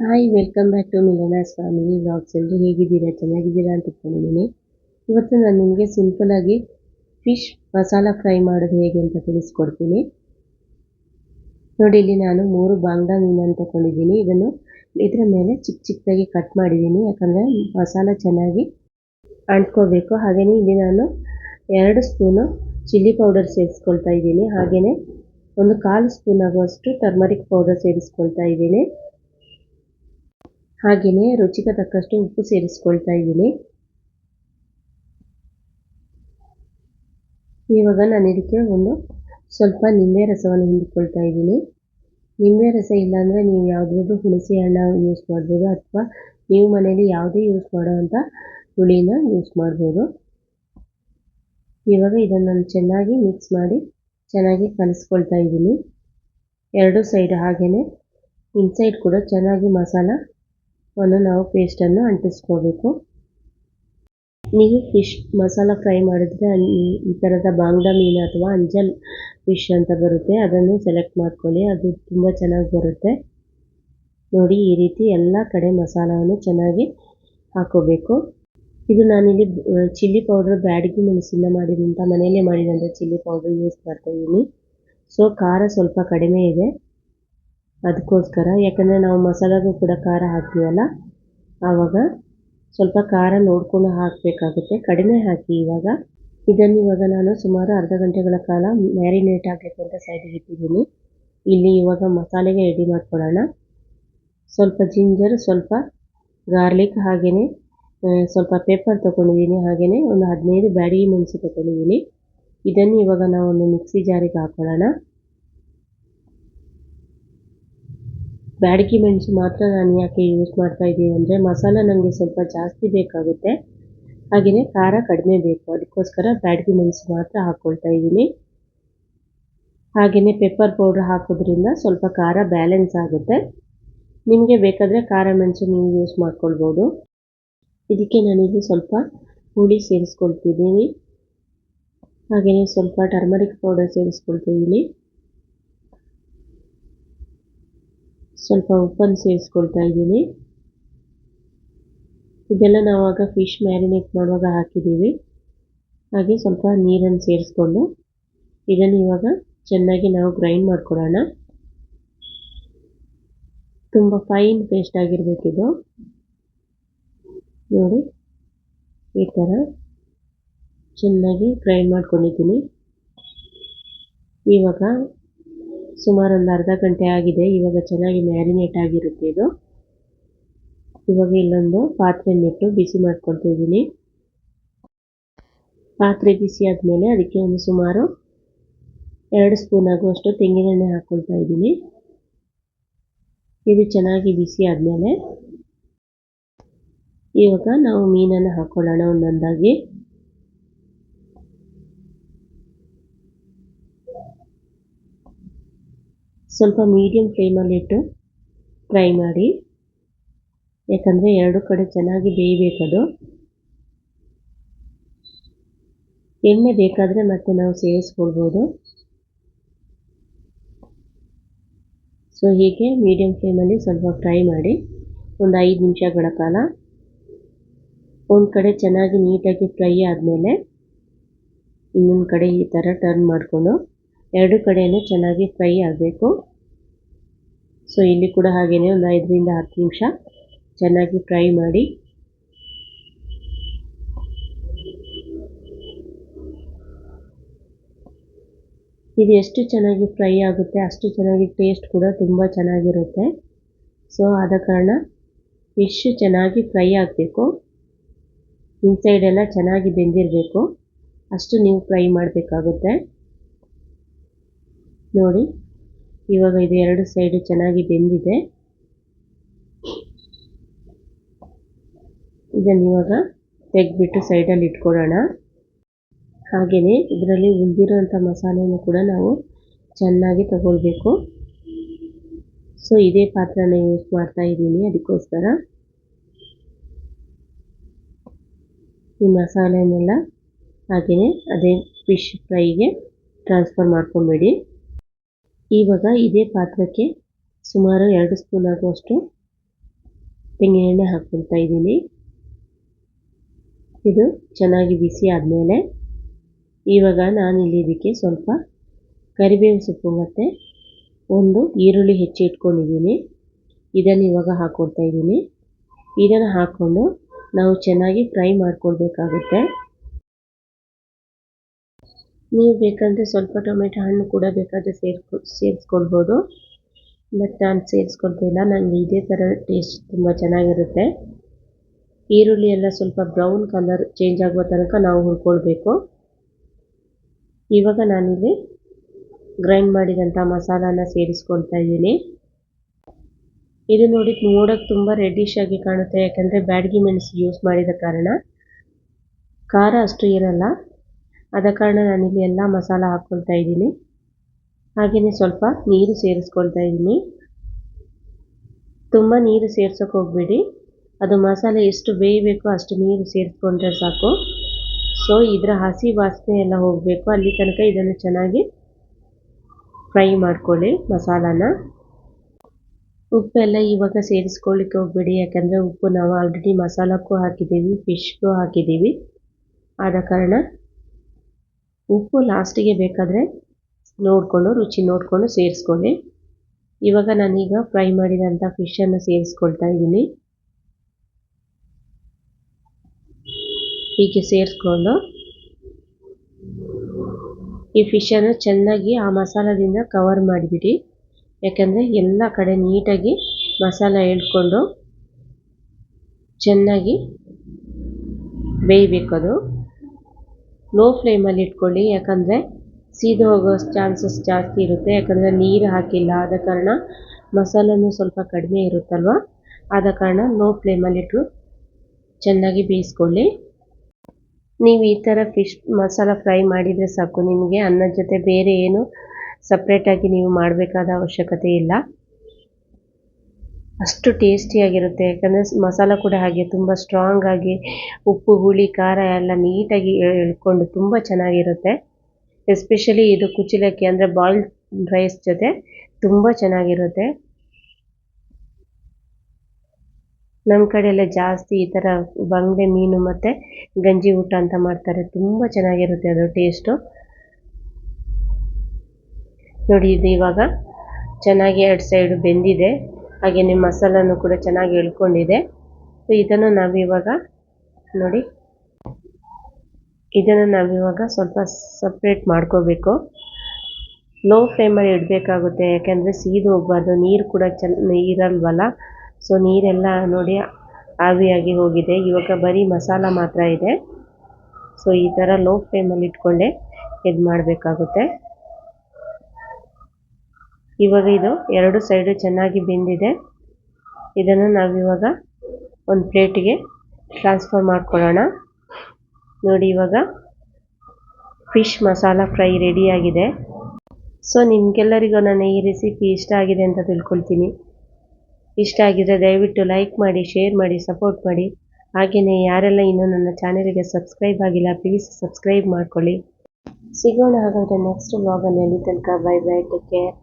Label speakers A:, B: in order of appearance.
A: Hi welcome back to Milana's family vlogs ಎಲ್ಲರೂ ಹೇಗಿದ್ದೀರಾ? ಚೆನ್ನಾಗಿದ್ದೀರಾ ಅಂತ ಇಟ್ಕೊಂಡಿದ್ದೀನಿ ಇವತ್ತು ನಾನು ನಿಮಗೆ ಸಿಂಪಲಾಗಿ ಫಿಶ್ ಮಸಾಲ ಫ್ರೈ ಮಾಡೋದು ಹೇಗೆ ಅಂತ ತಿಳಿಸ್ಕೊಡ್ತೀನಿ. ನೋಡಿ, ಇಲ್ಲಿ ನಾನು ಮೂರು ಬಾಂಗ್ಡಾ ಮೀನನ್ನು ತೊಗೊಂಡಿದ್ದೀನಿ. ಇದನ್ನು ಇದರ ಮೇಲೆ ಚಿಕ್ಕ ಚಿಕ್ಕದಾಗಿ ಕಟ್ ಮಾಡಿದ್ದೀನಿ. ಯಾಕಂದರೆ ಮಸಾಲ ಚೆನ್ನಾಗಿ ಅಂಟ್ಕೋಬೇಕು ಹಾಗೆಯೇ ಇಲ್ಲಿ ನಾನು ಎರಡು ಸ್ಪೂನು ಚಿಲ್ಲಿ ಪೌಡರ್ ಸೇರಿಸ್ಕೊಳ್ತಾ ಇದ್ದೀನಿ. ಹಾಗೆಯೇ ಒಂದು ಕಾಲು ಸ್ಪೂನ್ ಆಗುವಷ್ಟು ಟರ್ಮರಿಕ್ ಪೌಡರ್ ಸೇರಿಸ್ಕೊಳ್ತಾ ಇದ್ದೀನಿ. ಹಾಗೆಯೇ ರುಚಿಗೆ ತಕ್ಕಷ್ಟು ಉಪ್ಪು ಸೇರಿಸ್ಕೊಳ್ತಾ ಇದ್ದೀನಿ. ಇವಾಗ ನಾನು ಇದಕ್ಕೆ ಒಂದು ಸ್ವಲ್ಪ ನಿಂಬೆ ರಸವನ್ನು ಹಿಂಡಿಕೊಳ್ತಾ ಇದ್ದೀನಿ. ನಿಂಬೆ ರಸ ಇಲ್ಲಾಂದರೆ ನೀವು ಯಾವುದಾದ್ರೂ ಹುಣಸೆ ಹಣ್ಣು ಯೂಸ್ ಮಾಡ್ಬೋದು ಅಥವಾ ನೀವು ಮನೇಲಿ ಯಾವುದೇ ಯೂಸ್ ಮಾಡೋವಂಥ ಹುಳಿನ ಯೂಸ್ ಮಾಡ್ಬೋದು. ಇವಾಗ ಇದನ್ನು ನಾನು ಚೆನ್ನಾಗಿ ಮಿಕ್ಸ್ ಮಾಡಿ ಚೆನ್ನಾಗಿ ಕಲಿಸ್ಕೊಳ್ತಾ ಇದ್ದೀನಿ. ಎರಡು ಸೈಡ್ ಹಾಗೆಯೇ ಇನ್ಸೈಡ್ ಕೂಡ ಚೆನ್ನಾಗಿ ಮಸಾಲವನ್ನು ನಾವು ಪೇಸ್ಟನ್ನು ಅಂಟಿಸ್ಕೋಬೇಕು. ನೀವು ಫಿಶ್ ಮಸಾಲ ಫ್ರೈ ಮಾಡಿದರೆ ಈ ಥರದ ಬಾಂಗ್ಡ ಮೀನು ಅಥವಾ ಅಂಜಲ್ ಫಿಶ್ ಅಂತ ಬರುತ್ತೆ. ಅದನ್ನು ಸೆಲೆಕ್ಟ್ ಮಾಡ್ಕೊಳ್ಳಿ. ಅದು ತುಂಬ ಚೆನ್ನಾಗಿ ಬರುತ್ತೆ. ನೋಡಿ, ಈ ರೀತಿ ಎಲ್ಲ ಕಡೆ ಮಸಾಲವನ್ನು ಚೆನ್ನಾಗಿ ಹಾಕೋಬೇಕು. ಇದು ನಾನಿಲ್ಲಿ ಚಿಲ್ಲಿ ಪೌಡ್ರ್ ಬ್ಯಾಡಗಿ ಮೆಣಸಿಂದ ಮಾಡಿದಂಥ ಮನೆಯಲ್ಲೇ ಮಾಡಿದಂಥ ಚಿಲ್ಲಿ ಪೌಡ್ರ್ ಯೂಸ್ ಮಾಡ್ತಾ ಇದ್ದೀನಿ. ಸೊ ಖಾರ ಸ್ವಲ್ಪ ಕಡಿಮೆ ಇದೆ. ಅದಕ್ಕೋಸ್ಕರ. ಯಾಕಂದರೆ ನಾವು ಮಸಾಲೆಗೂ ಕೂಡ ಖಾರ ಹಾಕ್ತೀವಲ್ಲ? ಆವಾಗ ಸ್ವಲ್ಪ ಖಾರ ನೋಡಿಕೊಂಡು ಹಾಕಬೇಕಾಗುತ್ತೆ. ಕಡಿಮೆ ಹಾಕಿ ಇವಾಗ. ಇದನ್ನು ಇವಾಗ ನಾನು ಸುಮಾರು ಅರ್ಧ ಗಂಟೆಗಳ ಕಾಲ ಮ್ಯಾರಿನೇಟ್ ಆಗಬೇಕು ಅಂತ ಸೈಡಿಗೆ ಇಟ್ಟಿದ್ದೀನಿ. ಇಲ್ಲಿ ಇವಾಗ ಮಸಾಲೆಗೆ ರೆಡಿ ಮಾಡ್ಕೊಳ್ಳೋಣ. ಸ್ವಲ್ಪ ಜಿಂಜರ್, ಸ್ವಲ್ಪ ಗಾರ್ಲಿಕ್ ಹಾಗೆಯೇ ಸ್ವಲ್ಪ ಪೇಪರ್ ತೊಗೊಂಡಿದ್ದೀನಿ. ಹಾಗೆಯೇ ಒಂದು ಹದಿನೈದು ಬ್ಯಾಡಗಿ ಮೆಣಸು ತೊಗೊಂಡಿದ್ದೀನಿ. ಇದನ್ನು ಇವಾಗ ನಾವು ಒಂದು ಮಿಕ್ಸಿ ಜಾರಿಗೆ ಹಾಕೊಳ್ಳೋಣ. ಬ್ಯಾಡಗಿ ಮೆಣಸು ಮಾತ್ರ ನಾನು ಯಾಕೆ ಯೂಸ್ ಮಾಡ್ತಾ ಇದ್ದೀನಿ ಅಂದರೆ ಮಸಾಲೆ ನನಗೆ ಸ್ವಲ್ಪ ಜಾಸ್ತಿ ಬೇಕಾಗುತ್ತೆ. ಹಾಗೆಯೇ ಖಾರ ಕಡಿಮೆ ಬೇಕು. ಅದಕ್ಕೋಸ್ಕರ ಬ್ಯಾಡಗಿ ಮೆಣಸು ಮಾತ್ರ ಹಾಕ್ಕೊಳ್ತಾ ಇದ್ದೀನಿ. ಹಾಗೆಯೇ ಪೆಪ್ಪರ್ ಪೌಡ್ರ್ ಹಾಕೋದ್ರಿಂದ ಸ್ವಲ್ಪ ಖಾರ ಬ್ಯಾಲೆನ್ಸ್ ಆಗುತ್ತೆ. ನಿಮಗೆ ಬೇಕಾದರೆ ಖಾರ ಮೆಣಸು ನೀವು ಯೂಸ್ ಮಾಡ್ಕೊಳ್ಬೋದು. ಇದಕ್ಕೆ ನಾನಿಲ್ಲಿ ಸ್ವಲ್ಪ ಹುಳಿ ಸೇರಿಸ್ಕೊಳ್ತಿದ್ದೀನಿ. ಹಾಗೆಯೇ ಸ್ವಲ್ಪ ಟರ್ಮರಿಕ್ ಪೌಡರ್ ಸೇರಿಸ್ಕೊಳ್ತಿದ್ದೀನಿ. ಸ್ವಲ್ಪ ಉಪ್ಪನ್ನು ಸೇರಿಸ್ಕೊಳ್ತಾ ಇದ್ದೀನಿ. ಇದೆಲ್ಲ ನಾವಾಗ ಫಿಶ್ ಮ್ಯಾರಿನೇಟ್ ಮಾಡುವಾಗ ಹಾಕಿದ್ದೀವಿ. ಹಾಗೆ ಸ್ವಲ್ಪ ನೀರನ್ನು ಸೇರಿಸ್ಕೊಂಡು ಇದನ್ನು ಇವಾಗ ಚೆನ್ನಾಗಿ ನಾವು ಗ್ರೈಂಡ್ ಮಾಡ್ಕೊಳ್ಳೋಣ ತುಂಬ ಫೈನ್ ಪೇಸ್ಟ್ ಆಗಿರಬೇಕಿದು ನೋಡಿ, ಈ ಥರ ಚೆನ್ನಾಗಿ ಗ್ರೈಂಡ್ ಮಾಡ್ಕೊಂಡಿದ್ದೀನಿ. ಇವಾಗ ಸುಮಾರು ಒಂದು ಅರ್ಧ ಗಂಟೆ ಆಗಿದೆ. ಇವಾಗ ಚೆನ್ನಾಗಿ ಮ್ಯಾರಿನೇಟ್ ಆಗಿರುತ್ತೆ ಇದು. ಇವಾಗ ಇಲ್ಲೊಂದು ಪಾತ್ರೆಯನ್ನಿಟ್ಟು ಬಿಸಿ ಮಾಡ್ಕೊಳ್ತಾ ಇದ್ದೀನಿ. ಪಾತ್ರೆ ಬಿಸಿ ಆದಮೇಲೆ ಅದಕ್ಕೆ ಒಂದು ಸುಮಾರು ಎರಡು ಸ್ಪೂನ್ ಆಗುವಷ್ಟು ತೆಂಗಿನೆಣ್ಣೆ ಹಾಕ್ಕೊಳ್ತಾ ಇದ್ದೀನಿ. ಇದು ಚೆನ್ನಾಗಿ ಬಿಸಿ ಆದಮೇಲೆ ಇವಾಗ ನಾವು ಮೀನನ್ನು ಹಾಕ್ಕೊಳ್ಳೋಣ ಒಂದೊಂದಾಗಿ. ಸ್ವಲ್ಪ ಮೀಡಿಯಮ್ ಫ್ಲೇಮಲ್ಲಿಟ್ಟು ಫ್ರೈ ಮಾಡಿ. ಯಾಕಂದರೆ ಎರಡು ಕಡೆ ಚೆನ್ನಾಗಿ ಬೇಯಬೇಕದು. ಎಣ್ಣೆ ಬೇಕಾದರೆ ಮತ್ತೆ ನಾವು ಸೇರಿಸ್ಕೊಳ್ಬೋದು. ಸೊ ಹೀಗೆ ಮೀಡಿಯಮ್ ಫ್ಲೇಮಲ್ಲಿ ಸ್ವಲ್ಪ ಫ್ರೈ ಮಾಡಿ. ಒಂದು ಐದು ನಿಮಿಷಗಳ ಕಾಲ. ಒಂದು ಕಡೆ ಚೆನ್ನಾಗಿ ನೀಟಾಗಿ ಫ್ರೈ ಆದಮೇಲೆ ಇನ್ನೊಂದು ಕಡೆ ಈ ಥರ ಟರ್ನ್ ಮಾಡಿಕೊಂಡು ಎರಡು ಕಡೆಯೂ ಚೆನ್ನಾಗಿ ಫ್ರೈ ಆಗಬೇಕು. ಸೊ ಇಲ್ಲಿ ಕೂಡ ಹಾಗೆಯೇ ಒಂದು ಐದರಿಂದ ಹತ್ತು ನಿಮಿಷ ಚೆನ್ನಾಗಿ ಫ್ರೈ ಮಾಡಿ. ಇದು ಎಷ್ಟು ಚೆನ್ನಾಗಿ ಫ್ರೈ ಆಗುತ್ತೆ, ಅಷ್ಟು ಚೆನ್ನಾಗಿ ಟೇಸ್ಟ್ ಕೂಡ ತುಂಬ ಚೆನ್ನಾಗಿರುತ್ತೆ. ಸೊ ಆದ ಕಾರಣ ಫಿಶ್ ಚೆನ್ನಾಗಿ ಫ್ರೈ ಆಗಬೇಕು. ಇನ್ಸೈಡೆಲ್ಲ ಚೆನ್ನಾಗಿ ಬೆಂದಿರಬೇಕು. ಅಷ್ಟು ನೀವು ಫ್ರೈ ಮಾಡಬೇಕಾಗುತ್ತೆ. ನೋಡಿ. ಇವಾಗ ಇದು ಎರಡು ಸೈಡು ಚೆನ್ನಾಗಿ ಬೆಂದಿದೆ. ಇದನ್ನು ಇವಾಗ ತೆಗೆದ್ಬಿಟ್ಟು ಸೈಡಲ್ಲಿ ಇಟ್ಕೊಳ್ಳೋಣ ಹಾಗೆಯೇ ಇದರಲ್ಲಿ ಉಳಿದಿರೋಂಥ ಮಸಾಲೆಯನ್ನು ಕೂಡ ನಾವು ಚೆನ್ನಾಗಿ ತಗೊಳ್ಬೇಕು. ಸೊ ಇದೇ ಪಾತ್ರನ ಯೂಸ್ ಮಾಡ್ತಾ ಇದ್ದೀನಿ ಅದಕ್ಕೋಸ್ಕರ. ಈ ಮಸಾಲೆನೆಲ್ಲ ಹಾಗೆಯೇ ಅದೇ ಫಿಶ್ ಫ್ರೈಗೆ ಟ್ರಾನ್ಸ್ಫರ್ ಮಾಡ್ಕೊಂಬೇಡಿ. ಇವಾಗ ಇದೇ ಪಾತ್ರಕ್ಕೆ ಸುಮಾರು ಎರಡು ಸ್ಪೂನ್ ಆಗುವಷ್ಟು ತೆಂಗಿನ ಎಣ್ಣೆ ಹಾಕ್ಕೊಳ್ತಾ ಇದ್ದೀನಿ. ಇದು ಚೆನ್ನಾಗಿ ಬಿಸಿ ಆದಮೇಲೆ ಇವಾಗ ನಾನಿಲ್ಲಿ ಇದಕ್ಕೆ ಸ್ವಲ್ಪ ಕರಿಬೇವು ಸೊಪ್ಪು ಮತ್ತು ಒಂದು ಈರುಳ್ಳಿ ಹೆಚ್ಚಿ ಇಟ್ಕೊಂಡಿದ್ದೀನಿ. ಇದನ್ನು ಇವಾಗ ಹಾಕ್ಕೊಳ್ತಾ ಇದ್ದೀನಿ. ಇದನ್ನು ಹಾಕ್ಕೊಂಡು ನಾವು ಚೆನ್ನಾಗಿ ಫ್ರೈ ಮಾಡ್ಕೊಳ್ಬೇಕಾಗುತ್ತೆ. ನೀವು ಬೇಕಂದರೆ ಸ್ವಲ್ಪ ಟೊಮೆಟೊ ಹಣ್ಣು ಕೂಡ ಬೇಕಾದರೆ ಸೇರ್ಕೊ, ಸೇರಿಸ್ಕೊಳ್ಬೋದು. ಬಟ್ ನಾನು ಸೇರಿಸ್ಕೊಳ್ತಿಲ್ಲ ನನಗೆ ಇದೇ ಥರ ಟೇಸ್ಟ್ ತುಂಬ ಚೆನ್ನಾಗಿರುತ್ತೆ. ಈರುಳ್ಳಿ ಎಲ್ಲ ಸ್ವಲ್ಪ ಬ್ರೌನ್ ಕಲರ್ ಚೇಂಜ್ ಆಗುವ ತನಕ ನಾವು ಹುರ್ಕೊಳ್ಬೇಕು. ಇವಾಗ ನಾನಿಲ್ಲಿ ಗ್ರೈಂಡ್ ಮಾಡಿದಂಥ ಮಸಾಲಾನ ಸೇರಿಸ್ಕೊಳ್ತಾ ಇದ್ದೀನಿ. ಇದು ನೋಡಿ ನೋಡೋಕ್ಕೆ ತುಂಬ ರೆಡ್ಡಿಶ್ ಆಗಿ ಕಾಣುತ್ತೆ. ಯಾಕಂದರೆ ಬ್ಯಾಡಗಿ ಮೆಣಸು ಯೂಸ್ ಮಾಡಿದ ಕಾರಣ. ಖಾರ ಅಷ್ಟು ಇರಲ್ಲ. ಆದ ಕಾರಣ ನಾನಿಲ್ಲಿ ಎಲ್ಲ ಮಸಾಲ ಹಾಕ್ಕೊಳ್ತಾ ಇದ್ದೀನಿ. ಹಾಗೆಯೇ ಸ್ವಲ್ಪ ನೀರು ಸೇರಿಸ್ಕೊಳ್ತಾ ಇದ್ದೀನಿ. ತುಂಬ ನೀರು ಸೇರ್ಸೋಕೆ ಹೋಗಬೇಡಿ. ಅದು ಮಸಾಲೆ ಎಷ್ಟು ಬೇಯಬೇಕೋ ಅಷ್ಟು ನೀರು ಸೇರಿಸ್ಕೊಂಡ್ರೆ ಸಾಕು. ಸೊ ಇದರ ಹಸಿ ವಾಸನೆ ಎಲ್ಲ ಹೋಗಬೇಕು. ಅಲ್ಲಿ ತನಕ ಇದನ್ನು ಚೆನ್ನಾಗಿ ಫ್ರೈ ಮಾಡ್ಕೊಳ್ಳಿ ಮಸಾಲಾನ. ಉಪ್ಪೆಲ್ಲ ಇವಾಗ ಸೇರಿಸ್ಕೊಳ್ಳಿಕ್ಕೆ ಹೋಗಬೇಡಿ. ಯಾಕಂದರೆ ಉಪ್ಪು ನಾವು ಆಲ್ರೆಡಿ ಮಸಾಲಕ್ಕೂ ಹಾಕಿದ್ದೀವಿ ಫಿಶ್ಗೂ ಹಾಕಿದ್ದೀವಿ. ಆದ ಕಾರಣ ಉಪ್ಪು ಲಾಸ್ಟಿಗೆ ಬೇಕಾದರೆ ನೋಡಿಕೊಂಡು, ರುಚಿ ನೋಡಿಕೊಂಡು ಸೇರಿಸ್ಕೊಳ್ಳಿ. ಇವಾಗ ನಾನೀಗ ಫ್ರೈ ಮಾಡಿದಂಥ ಫಿಶನ್ನು ಸೇರಿಸ್ಕೊಳ್ತಾ ಇದ್ದೀನಿ. ಹೀಗೆ ಸೇರಿಸ್ಕೊಂಡು ಈ ಫಿಶನ್ನು ಚೆನ್ನಾಗಿ ಆ ಮಸಾಲದಿಂದ ಕವರ್ ಮಾಡಿಬಿಡಿ. ಯಾಕೆಂದರೆ ಎಲ್ಲ ಕಡೆ ನೀಟಾಗಿ ಮಸಾಲ ಎಳ್ಕೊಂಡು ಚೆನ್ನಾಗಿ ಬೇಯಬೇಕು ಅದು ಲೋ ಫ್ಲೇಮಲ್ಲಿ ಇಟ್ಕೊಳ್ಳಿ, ಯಾಕಂದರೆ ಸೀದು ಹೋಗೋ ಚಾನ್ಸಸ್ ಜಾಸ್ತಿ ಇರುತ್ತೆ. ಯಾಕಂದರೆ ನೀರು ಹಾಕಿಲ್ಲ ಆದ ಕಾರಣ ಮಸಾಲನೂ ಸ್ವಲ್ಪ ಕಡಿಮೆ ಇರುತ್ತಲ್ವ? ಆದ ಕಾರಣ ಲೋ ಫ್ಲೇಮಲ್ಲಿಟ್ಟು ಚೆನ್ನಾಗಿ ಬೇಯಿಸ್ಕೊಳ್ಳಿ. ನೀವು ಈ ಥರ ಫಿಶ್ ಮಸಾಲ ಫ್ರೈ ಮಾಡಿದರೆ ಸಾಕು. ನಿಮಗೆ ಅನ್ನದ ಜೊತೆ ಬೇರೆ ಏನು ಸಪ್ರೇಟಾಗಿ ನೀವು ಮಾಡಬೇಕಾದ ಅವಶ್ಯಕತೆ ಇಲ್ಲ. ಅಷ್ಟು ಟೇಸ್ಟಿಯಾಗಿರುತ್ತೆ ಯಾಕಂದರೆ ಮಸಾಲ ಕೂಡ ಹಾಗೆ ತುಂಬ ಸ್ಟ್ರಾಂಗ್ ಆಗಿ ಉಪ್ಪು, ಹುಳಿ, ಖಾರ ಎಲ್ಲ ನೀಟಾಗಿ ಎಳ್ಕೊಂಡು ತುಂಬ ಚೆನ್ನಾಗಿರುತ್ತೆ. ಎಸ್ಪೆಷಲಿ ಇದು ಕುಚಿಲಕ್ಕಿ ಅಂದರೆ ಬಾಯ್ಲ್ಡ್ ರೈಸ್ ಜೊತೆ ತುಂಬ ಚೆನ್ನಾಗಿರುತ್ತೆ. ನಮ್ಮ ಕಡೆ ಜಾಸ್ತಿ ಈ ಥರ ಬಂಗಡೆ ಮೀನು ಮತ್ತು ಗಂಜಿ ಊಟ ಅಂತ ಮಾಡ್ತಾರೆ. ತುಂಬ ಚೆನ್ನಾಗಿರುತ್ತೆ ಅದು ಟೇಸ್ಟು ನೋಡಿ ಇದು ಇವಾಗ ಚೆನ್ನಾಗಿ ಎರಡು ಸೈಡು ಬೆಂದಿದೆ. ಹಾಗೆಯೇ ಮಸಾಲಾನು ಕೂಡ ಚೆನ್ನಾಗಿ ಎಳ್ಕೊಂಡಿದೆ. ಸೊ ಇದನ್ನು ನಾವಿವಾಗ ನೋಡಿ. ಇದನ್ನು ನಾವಿವಾಗ ಸ್ವಲ್ಪ ಸಪ್ರೇಟ್ ಮಾಡ್ಕೋಬೇಕು. ಲೋ ಫ್ಲೇಮಲ್ಲಿ ಇಡಬೇಕಾಗುತ್ತೆ, ಯಾಕೆಂದರೆ ಸೀದು ಹೋಗ್ಬಾರ್ದು, ನೀರು ಕೂಡ ಚೆನ್ನ ಇರಲ್ವಲ್ಲ? ಸೊ ನೀರೆಲ್ಲ ನೋಡಿ ಆವಿಯಾಗಿ ಹೋಗಿದೆ. ಇವಾಗ ಬರೀ ಮಸಾಲ ಮಾತ್ರ ಇದೆ. ಸೊ ಈ ಥರ ಲೋ ಫ್ಲೇಮಲ್ಲಿ ಇಟ್ಕೊಂಡೆ ಇದು ಮಾಡಬೇಕಾಗುತ್ತೆ ಇವಾಗ ಇದು ಎರಡು ಸೈಡು ಚೆನ್ನಾಗಿ ಬೆಂದಿದೆ. ಇದನ್ನು ನಾವಿವಾಗ ಒಂದು ಪ್ಲೇಟಿಗೆ ಟ್ರಾನ್ಸ್ಫರ್ ಮಾಡ್ಕೊಳ್ಳೋಣ. ನೋಡಿ ಇವಾಗ ಫಿಶ್ ಮಸಾಲ ಫ್ರೈ ರೆಡಿಯಾಗಿದೆ ಸೊ ನಿಮಗೆಲ್ಲರಿಗೂ ನನ್ನ ಈ ರೆಸಿಪಿ ಇಷ್ಟ ಆಗಿದೆ ಅಂತ ತಿಳ್ಕೊಳ್ತೀನಿ. ಇಷ್ಟ ಆಗಿದ್ರೆ ದಯವಿಟ್ಟು ಲೈಕ್ ಮಾಡಿ ಶೇರ್ ಮಾಡಿ ಸಪೋರ್ಟ್ ಮಾಡಿ. ಹಾಗೆಯೇ ಯಾರೆಲ್ಲ ಇನ್ನೂ ನನ್ನ ಚಾನೆಲ್ಗೆ ಸಬ್ಸ್ಕ್ರೈಬ್ ಆಗಿಲ್ಲ ಪ್ಲೀಸ್ ಸಬ್ಸ್ಕ್ರೈಬ್ ಮಾಡ್ಕೊಳ್ಳಿ. ಸಿಗೋಣ ಹಾಗಾದರೆ ನೆಕ್ಸ್ಟ್ ವ್ಲಾಗಲ್ಲಿ ಅಲ್ಲಿ ತನಕ ಬೈ ಬೈ ಟೇಕ್ ಕೇರ್